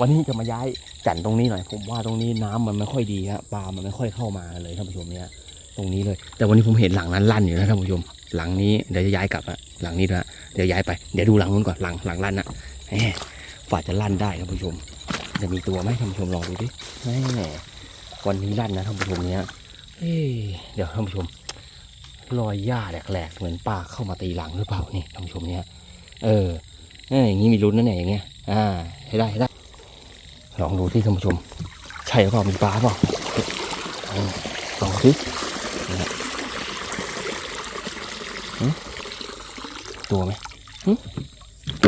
วันนี้จะมาย้ายจันตรงนี้หน่อยผมว่าตรงนี้น้ำมันไม่ค่อยดีฮะปลามันไม่ค่อยเข้ามาเลยท่านผู้ชมเนี่ยตรงนี้เลย แต่วันนี้ผมเห็นหลังนั้นลั่นอยู่นะท่านผู้ชม หลังนี้เดี๋ยวจะย้ายกลับอะหลังนี้ด้วยฮะเดี๋ยวย้ายไปเดี๋ยวดูหลังนู้นก่อนหลังหลังลั่นนะแหมฝ่าจะลั่นได้ท่านผู้ชม จะมีตัวไหมท่านผู้ชมลองดูดิแหมวันนี้ลั่นนะท่านผู้ชมเนี่ยเอ้ยเดี๋ยวท่านผู้ชมรอยหญ้าแหลกๆเหมือนปลาเข้ามาตีหลังหรือเปล่านี่ท่านผู้ชมเนี่ยเออเนี่ยอย่างนี้มีลุ้นนะเนี่ยอย่างเงี้ยอ่าให้ได้ให้ได้ ลองดูที่ท่านผู้ชม ใช่หรือเปล่ามีปลาเปล่าเออลองสิตัวไหม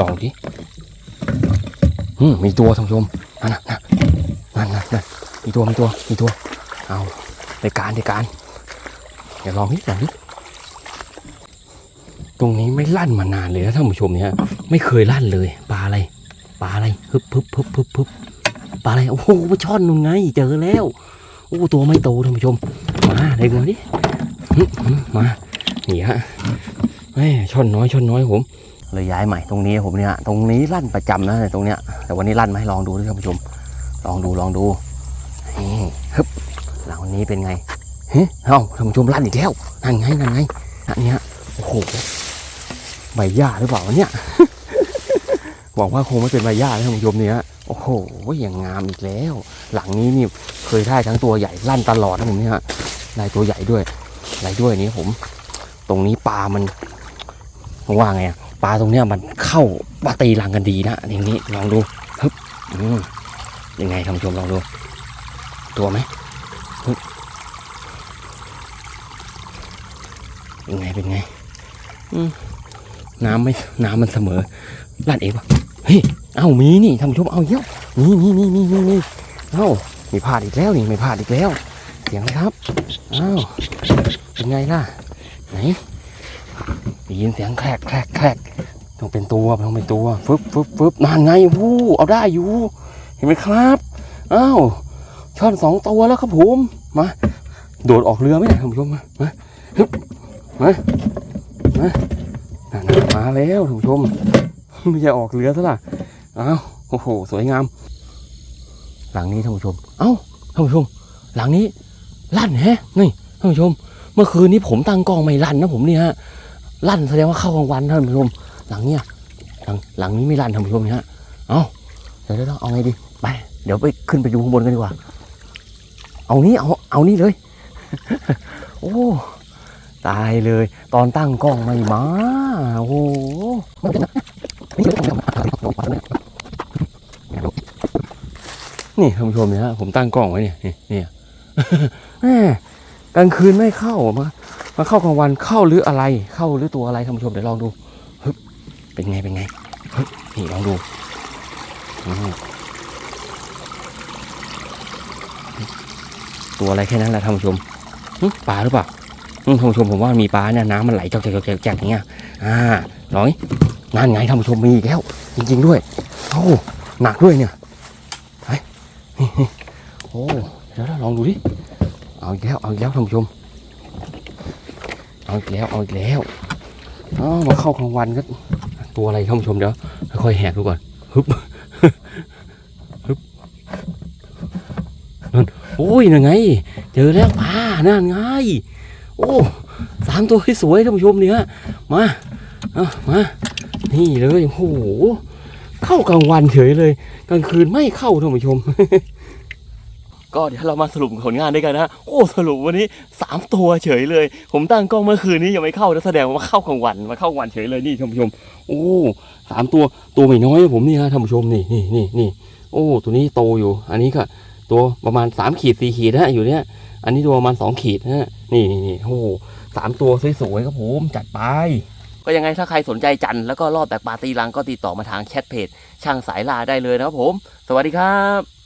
ลองดิอืมมีตัวท่านผู้ชมนั่นนะนั่นนั่นนั่นมีตัวมีตัวมีตัว เอาในการในการเดี๋ยวลองดิลองดิตรงนี้ไม่ลั่นมานานเลยนะท่านผู้ชมเนี่ยไม่เคยลั่นเลย ปลาอะไร ปลาอะไร ฮึบฮึบฮึบฮึบฮึบ ปลาอะไร โอ้โหปลาช่อนนู่นไง เจอแล้ว โอ้ตัวไม่โตท่านผู้ชม มาเด็กมาดิมา นี่ฮะแม่ช่อนน้อยช่อนน้อยผม เลยย้ายใหม่ตรงนี้ผมเนี่ย ตรงนี้ลั่นประจำนะตรงเนี้ย แต่วันนี้ลั่นไหมลองดูด้วยท่านผู้ชม ลองดูลองดูนี่ฮึบหลังวันนี้เป็นไงเฮ้ยเอ้าท่านผู้ชมลั่นอีกแล้ว นั่นไงนั่นไงอันเนี้ยโอ้โหใบหญ้าหรือเปล่าเนี่ยหวังว่าคงไม่เป็นใบหญ้านะท่านผู้ชมเนี่ย โอ้โหอย่างงามอีกแล้ว หลังนี้นี่เคยได้ทั้งตัวใหญ่ลั่นตลอดนะผมเนี่ยได้ตัวใหญ่ด้วยอะไรด้วยนี่ผม ตรงนี้ปลามันว่าไงปลาตรงเนี้ยมันเข้าปลาตีรังกันดีนะอย่างนี้ลองดูฮึบอืมยังไงท่านผู้ชมลองดู ตัวไหมฮึบยังไงเป็นไงน้ำไม่น้ำมันเสมอลั่นเองปะเฮ้ย เอ้ามีนี่ท่านผู้ชมเอาเยอะนี่นี่นี่นี่นี่นี่เอ้ามีพลาดอีกแล้วนี่ไม่พลาดอีกแล้ว เสียงอะไรครับเอ้าเป็นไงล่ะ ไหนได้ยินเสียงแครกแครกแครกต้องเป็นตัวต้องเป็นตัวฟึบฟึบฟึบนานไงวู้เอาได้อยู่ เห็นไหมครับเอ้าช่อนสองตัวแล้วครับผมมาโดดออกเรือไหมท่านผู้ชมมามาฮึบมามามาแล้วท่านผู้ชมไม่ใช่ออกเรือซะล่ะ อ้าวโอ้โห สวยงาม หลังนี้ท่านผู้ชม เอ้าท่านผู้ชม หลังนี้ลั่นแฮะนี่ท่านผู้ชม เมื่อคืนนี้ผมตั้งกล้องไม่ลั่นนะผมเนี่ยฮะลั่นแสดงว่าเข้ากลางวันท่านผู้ชม หลังเนี้ยหลังหลังนี้ไม่ลั่นท่านผู้ชมเนี่ยฮะเอ้าเดี๋ยวเดี๋ยวเอาไงดีไปเดี๋ยวไปขึ้นไปดูข้างบนกันดีกว่า เอานี้เอาเอานี่เลย โอ้ตายเลย ตอนตั้งกล้องไม่มาโอ้โห นี่ท่านผู้ชมเนี่ยฮะผมตั้งกล้องไว้เนี่ยนี่เนี่ยแม่กลางคืนไม่เข้ามามาเข้ากลางวันเข้าหรืออะไรเข้าหรือตัวอะไรท่านผู้ชมเดี๋ยวลองดูเป็นไงเป็นไงนี่ลองดูตัวอะไรแค่นั้นแหละท่านผู้ชมปลาหรือเปล่าท่านผู้ชมผมว่ามีปลาเนี่ยน้ำมันไหลจอกแจกจอกแจกอกอย่างเงี้ยอ่าลองดินั่นไงท่านผู้ชมมีอีกแล้ว จริง ๆ ด้วยโอ้หนักด้วยเนี่ย โอ้เดี๋ยวเราลองดูดิเอาอีกแล้วเอาอีกแล้วท่านผู้ชมเอาอีกแล้วเอาอีกแล้วอ๋อมาเข้ากลางวันก็ตัวอะไรท่านผู้ชมเดี๋ยวค่อยแหกดูก่อนฮึบฮึบนั่นโอ้ยนั่นไง เจอแล้วอ่านั่นไงโอ้สามตัวสวยท่านผู้ชมเนี่ยมาเอามานี่เลยโอ้โห เข้ากลางวันเฉยเลย กลางคืนไม่เข้าท่านผู้ชม ก็เดี๋ยวเรามาสรุปผลงานด้วยกันนะโอ้สรุปวันนี้สามตัวเฉยเลย ผมตั้งกล้องเมื่อคืนนี้ยังไม่เข้านะแสดงว่าเข้ากลางวันมาเข้ากลางวันเฉยเลยนี่ท่านผู้ชม โอ้สามตัวตัวไม่น้อยนะผมนี่ฮะท่านผู้ชมนี่นี่นี่นี่โอ้ตัวนี้โตอยู่ อันนี้ก็ตัวประมาณสามขีดสี่ขีดนะอยู่เนี่ยอันนี้ตัวประมาณสองขีดนะนี่นี่นี่โอ้สามตัวสวยๆครับผมจัดไป ก็ยังไงถ้าใครสนใจจันแล้วก็รอบแบบปลาตีลังก็ติดต่อมาทางแชทเพจช่างสายลาได้เลยนะครับผม สวัสดีครับ